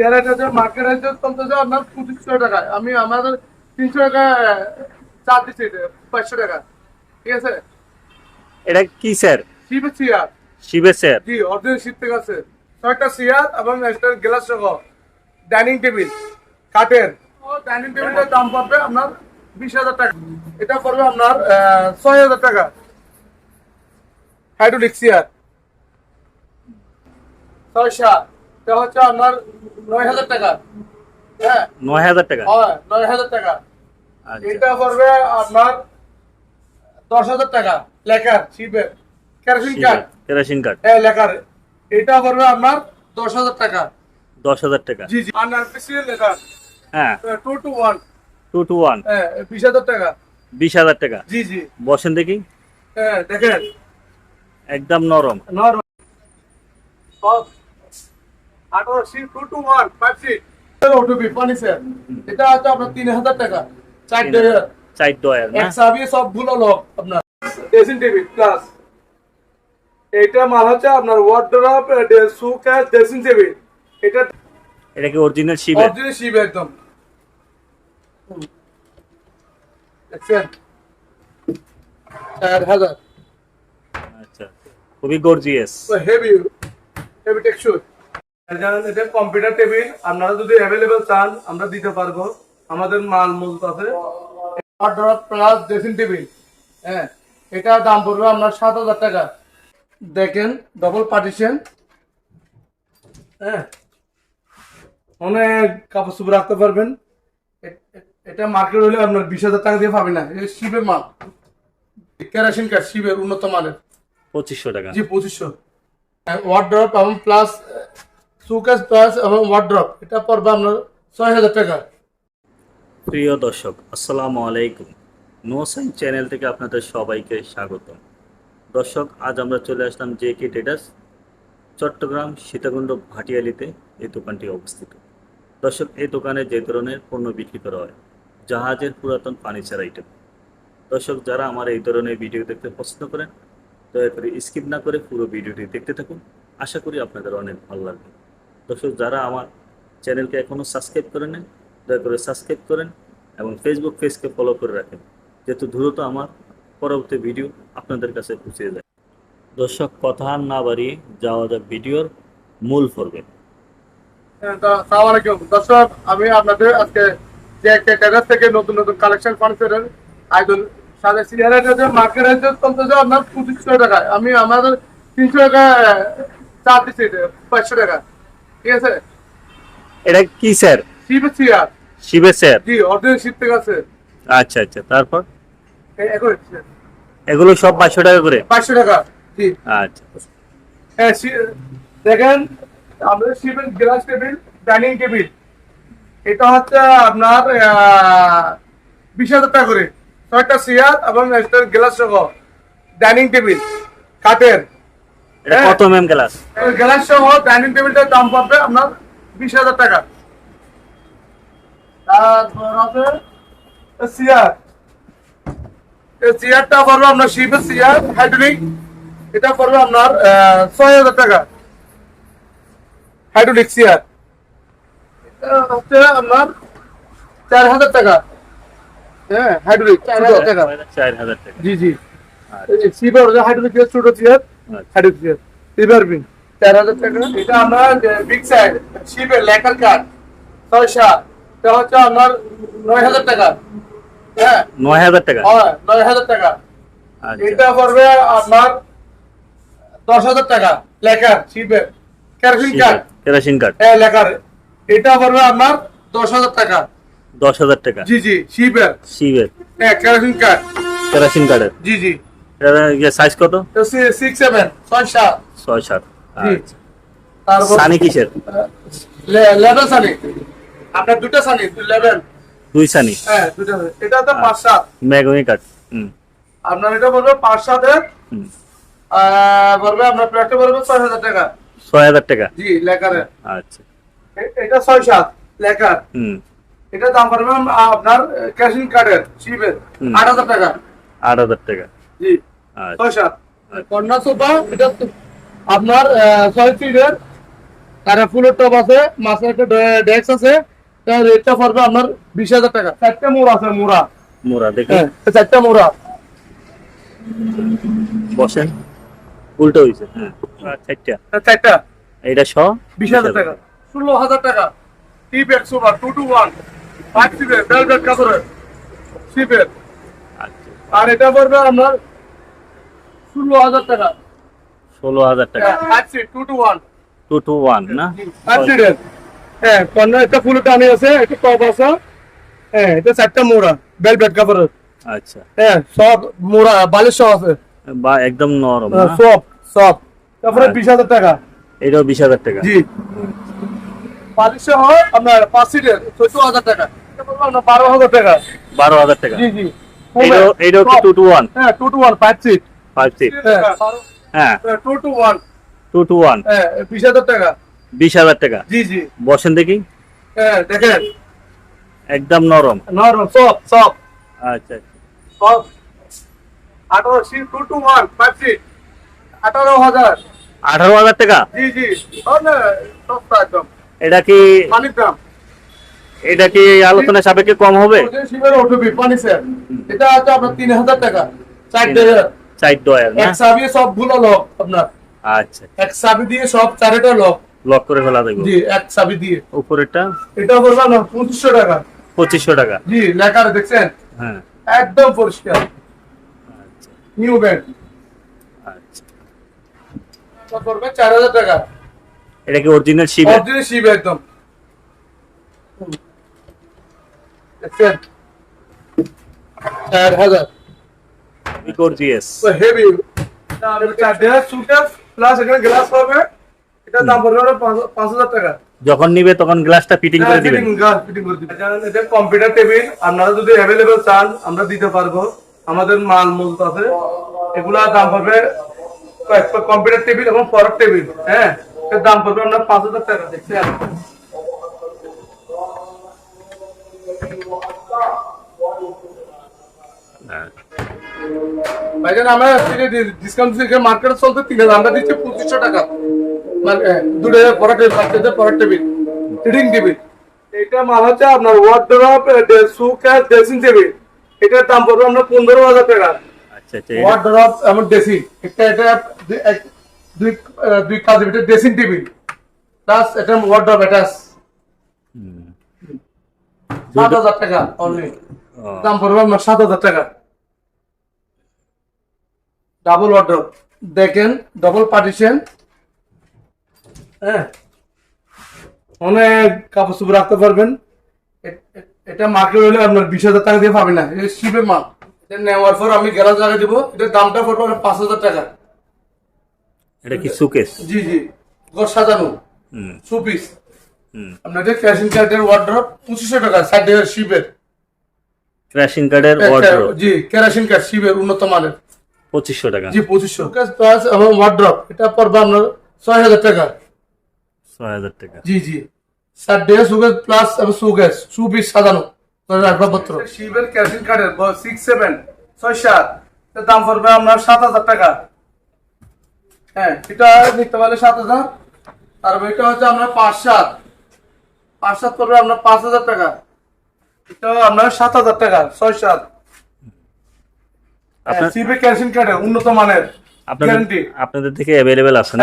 আছে মার্কেট আছে চলতেছে আপনার পঁচিশশো টাকায়। আমি আমাদের তিনশো টাকা চার দিচ্ছি পাঁচশো টাকা। ঠিক আছে? এটা কি স্যার শিবে চেয়ার শিবের জি থেকে আছে। ছয়টা চেয়ার এবং একটা গ্লাস সহ। ডাইনিং টেবিল কাঠের। ও ডাইনিং টেবিলটার দাম পড়বে আপনার বিশ হাজার টাকা। এটা পড়বে আপনার ছয় হাজার টাকা। হাইড্রোলিক চেয়ার ছয় সাত। এটা হচ্ছে আপনার নয় হাজার টাকা। হ্যাঁ। নয় হাজার টাকা? হয় নয় হাজার টাকা। আচ্ছা। এটা পড়বে আপনার দশ হাজার টাকা লেখার শিবের কেরোসিন কার্ড কেরাসিন কার্ড হ্যাঁ লেখার এটা পড়বে আপনার দশ হাজার টাকা। দশ হাজার টাকা। জি জি। আর নার্পিসির লেখার হ্যাঁ। Two two one two two one হ্যাঁ বিশ হাজার টাকা। বিশ হাজার টাকা। জি জি। বসেন দেখি। হ্যাঁ দেখেন। একদম নরম। নর আঠারো seat two two one five seat ওটুবি পানি স্যার এটা আছে আপনার তিন হাজার টাকা। চার ডেয়ার চার ডয়ার না? এক সাবিয়ে সবগুলো লোক আপনার। ড্রেসিং টেবিল প্লাস এটা মাল হচ্ছে আপনার ওয়ার্ড্রপ সুকাস ড্রেসিং টেবিল এটা এটা কি অরিজিনাল শিবের অরিজিনাল শিব একদম। দেখছেন চার হাজার। আচ্ছা খুবই গর্জিয়াস হেভি হেভি টেক্সচার এটা কম্পিউটার টেবিল আপনারা যদি অ্যাভেলেবেল চান আমরা দিতে পারব। আমাদের মাল মজুত আছে। প্লাস ড্রেসিং টেবিল হ্যাঁ এটা দাম পড়বে আপনার সাত হাজার টাকা। দেখেন ডবল পার্টিশন হ্যাঁ অনেক কাপড় চোপড় রাখতে পারবেন। এটা মার্কেট হলে আপনার বিশ হাজার টাকা দিয়ে পাবেন না। এটা শিবের মাল। কেরাসিন কাঠ শিবের উন্নত মানের। পঁচিশশো টাকা। জি পঁচিশশো। ওয়ার্ড্রপ এবং প্লাস সুকেস প্লাস এবং ওয়ার্ড্রপ এটা পড়বে আপনার ছয় হাজার টাকা। প্রিয় দর্শক, আসসালামু আলাইকুম। নো সাইন চ্যানেল থেকে আপনাদের সবাইকে স্বাগতম। দর্শক, আজ আমরা চলে আসলাম J K traders Chittagong Sitakunda ভাটিয়ালিতে এই দোকানটি অবস্থিত। দর্শক, এই দোকানে যে ধরনের পণ্য বিক্রি করা হয়, জাহাজের পুরাতন ফার্নিচার আইটেম দর্শক, যারা আমার এই ধরনের ভিডিও দেখতে পছন্দ করেন, দয়া করে স্কিপ না করে পুরো ভিডিওটি দেখতে থাকুন। আশা করি আপনাদের অনেক ভালো লাগবে। দর্শক যারা আমার চ্যানেলকে এখনও সাবস্ক্রাইব করে নেন দয়া করে সাবস্ক্রাইব করেন এবং ফেসবুক পেজকে ফলো করে রাখেন যেহেতু দ্রুত আমার পরবর্তী ভিডিও আপনাদের কাছে পৌঁছে যায়। দর্শক কথা না বাড়িয়ে যাওয়া যাক ভিডিওর মূল পর্বে। হ্যাঁ, তো আসসালামু আলাইকুম। দর্শক আমি আপনাদের আজকে যে টেরাস থেকে নতুন নতুন কালেকশন ফার্নিচারের আইডল সাড়ে সিরিয়ার আছে মার্কেট আছে চলতেছে আপনার পঁচিশশো টাকায়। আমি আমাদের তিনশো টাকা চার দিচ্ছি পাঁচশো টাকা ঠিক আছে? এটা কি স্যার? শিব চেয়ার। শিবের স্যার জি অরিজিনাল শীত থেকে আছে। আচ্ছা আচ্ছা তারপর? এগুলো সব পাঁচশো টাকা করে? পাঁচশো টাকা জি। আচ্ছা। হ্যাঁ দেখেন আমাদের শিবের গ্লাস টেবিল ডাইনিং টেবিল এটা হচ্ছে আপনার বিশ হাজার টাকা করে। ছয়টা চেয়ার এবং গ্লাস সহ। ডাইনিং টেবিল কাঠের। এটা হ্যাঁ। কত এম গ্লাস গ্লাস সহ ডাইনিং টেবিলটার দাম পড়বে আপনার বিশ হাজার টাকা। তারপর আছে চেয়ার এই চেয়ারটা পড়বে আপনার শিবের চেয়ার হাইড্রোলিক এটা পড়বে আপনার ছয় হাজার টাকা। হাইড্রোলিক চেয়ার এটা হচ্ছে আপনার চার হাজার টাকা। হ্যাঁ হাইড্রোলিক চার হাজার টাকা চার হাজার টাকা। জি জি। আচ্ছা। সিবার হাইড্রোলিক ছোট চেয়ার আচ্ছা। চার হাজার টাকা? এটা আপনার বিগ সাইড শিবের লেখার কার্ড ছয় সাত এটা হচ্ছে আপনার নয় হাজার টাকা। হ্যাঁ? নয় হাজার টাকা? হয় নয় হাজার টাকা। আচ্ছা। এটা পড়বে আপনার দশ হাজার টাকা লেখার শিবের কেরোসিন কার্ড কেরাসিন কার্ড হ্যাঁ লেখার এটা পড়বে আপনার দশ হাজার টাকা। দশ হাজার টাকা? জি জি শিবের শিবের হ্যাঁ কেরোসিন কার্ড কেরাসিন কার্ডের জি জি। সাইজ কত? সিক্স সেভেন ছয় সাত। ছয় সাত। আচ্ছা। সানি কিসের? লেভেল সানি। আপনার দুটো সানি লেভেল দুই সানি। হ্যাঁ দুটো এটা তো পাঁচ সাত। ম্যাগনি হুম। আপনার এটা বলবে পাঁচ সাতের। বলবে আপনার প্লেটটা বলবে ছয় হাজার টাকা। ছয় হাজার টাকা? জি লেখারের আচ্ছা। এটা ছয় সাত লেখার হুম। এটা দাম পড়বে আপনার ক্যাশিং কার্ডের হুম। আট হাজার টাকা। আট হাজার টাকা। জি। আচ্ছা। সোফা এটা আপনার ছয় সিটের তারা ফুলের টপ আছে মাছের একটা ডেক্স আছে। তার রেটটা পড়বে আপনার বিশ হাজার টাকা। চারটা মোড়া আছে মোড়া। মোরা দেখে। হ্যাঁ চারটা মোড়া। বসেন। উল্টো হয়েছে হ্যাঁ। চারটা। চারটা। এটা শ? বিশ হাজার টাকা। ষোলো হাজার টাকা। টিপ একশো বার টু টু ওয়ান ফাইভ সিপের বেলভেট কাপড়ের। সিপের আচ্ছা। আর এটা পড়বে আপনার ষোলো হাজার টাকা। ষোলো হাজার টাকা। Two two one two two one না? হ্যাঁ কর্নার একটা ফুলের টানি আছে একটা টপ আছে। হ্যাঁ এটা চারটা মোড়া বেলভেট কাপড়ের আচ্ছা। হ্যাঁ সব মোড়া বালিশ সব আছে। বা একদম নরম হ্যাঁ, সব সব। তারপরে। বিশ হাজার টাকা। এটাও বিশ হাজার টাকা। জি। বালিশ সহ আপনার পাঁচ সিটের চোদ্দ হাজার টাকা। বারো হাজার টাকা। বারো হাজার টাকা। জি জি। এটাও এটাও টু টু ওয়ান হ্যাঁ two two one five seat five six হ্যাঁ। Two two one two two one হ্যাঁ বিশ হাজার টাকা। বিশ হাজার টাকা? জি জি। বসেন দেখি। হ্যাঁ দেখেন। একদম নরম। নরম সব সব আচ্ছা সব আঠারো seat two two one five seat আঠারো হাজার। আঠারো হাজার টাকা? জি জি। সস্তা একদম। এটা কি দাম। এটা কি আলোচনা সাপেক্ষে কম হবে? এটা আছে আপনার তিন হাজার টাকা। চার হাজার। চার দয়ার না? এক চাবি সবগুলো লক আপনার। আচ্ছা। এক চাবি দিয়ে সব চারটা লক। লক করে ফেলা দেবো। জি এক চাবি দিয়ে। উপরেরটা? এটা না পঁচিশশো টাকা। পঁচিশশো টাকা। জি লেখার দেখছেন? হ্যাঁ। একদম পরিষ্কার। আচ্ছা। নিউ ব্যান্ড আচ্ছা। করবে চার হাজার টাকা। এটা কি অরিজিনাল শিবের অরিজিনাল শিব একদম। দেখছেন? চার হাজার। গর্জিয়াস হেভি প্লাস এখানে গ্লাস হবে। এটার দাম পড়বে হলো পাঁচ- পাঁচ হাজার টাকা। যখন নিবে তখন গ্লাসটা ফিটিং করে দিবেন। কম্পিউটার টেবিল আপনারা যদি অ্যাভেলেবেল চান আমরা দিতে পারব। আমাদের মাল মজুত আছে। এগুলা দাম পড়বে কম্পিউটার টেবিল এবং পরের টেবিল হ্যাঁ? এর দাম পড়বে আপনার পাঁচ হাজার টাকা দেখছেন ভাইজান আমরা ডিসকাউন্ট থেকে মার্কেটে চলতে তিন হাজার আমরা দিচ্ছি পঁচিশশো টাকা। মানে দুটো পরের টেবিল বাচ্চাদের পরের টেবিল রিডিং টেবিল এটা মাল হচ্ছে আপনার ওয়ার্ড্রপ সুকার ড্রেসিং টেবিল এটার দাম পড়বে আপনার পনেরো হাজার টাকা। আচ্ছা আচ্ছা এমন ড্রেসিং এটা এটা দুই- দুই কাজ এটা ড্রেসিং টেবিল প্লাস এটা ওয়ার্ড্রপ অ্যাটাচ। সাত হাজার টাকা অনলি দাম পড়বে আপনার সাত হাজার টাকা। Double wardrobe. দেখেন ডবল পার্টিশন হ্যাঁ। অনেক কাপড় চোপড় রাখতে পারবেন। এটা মার্কেট হলে আপনার বিশ হাজার টাকা দিয়ে পাবেন না। এটা শিপের মাল। এটা নেওয়ার পর আমি গ্যালাস জায়গা দিব। এটার দামটা পড়বে পাঁচ হাজার টাকা। এটা কি সুকেস জি জি। ঘর সাজানো। হুম। টু পিস আপনার এটা ক্যাশিং কার্ডের ওয়ার্ড্রপ পঁচিশশো টাকা ষাট টাকার শিপের ক্র্যাশিং কার্ডের জি কেরাসিন কার্ড শিপের উন্নত মানের। পঁচিশশো টাকা। জি পঁচিশশো। প্লাস এবং ওয়ার্ড্রপ এটা পড়বে আপনার ছয় হাজার টাকা। ছয় হাজার টাকা। জি জি। স্যার ডে সুগেজ প্লাস এবং সুগেজ সু পিস সাজানো। আসবাবপত্র শিবের ক্যাশিং কার্ডের সিক্স সেভেন ছয় সাত। এর দাম পড়বে আপনার সাত হাজার টাকা। হ্যাঁ এটা নিতে পারলে সাত হাজার আর এটা হচ্ছে আপনার পাঁচ সাত। পাঁচ সাত পড়বে আপনার পাঁচ হাজার টাকা। এটা আপনার সাত হাজার টাকা ছয় সাত। আপনার ক্যালসিয়াম কার্ড উন্নত মানের আপনাদের থেকে অ্যাভেলেবেল আছে না?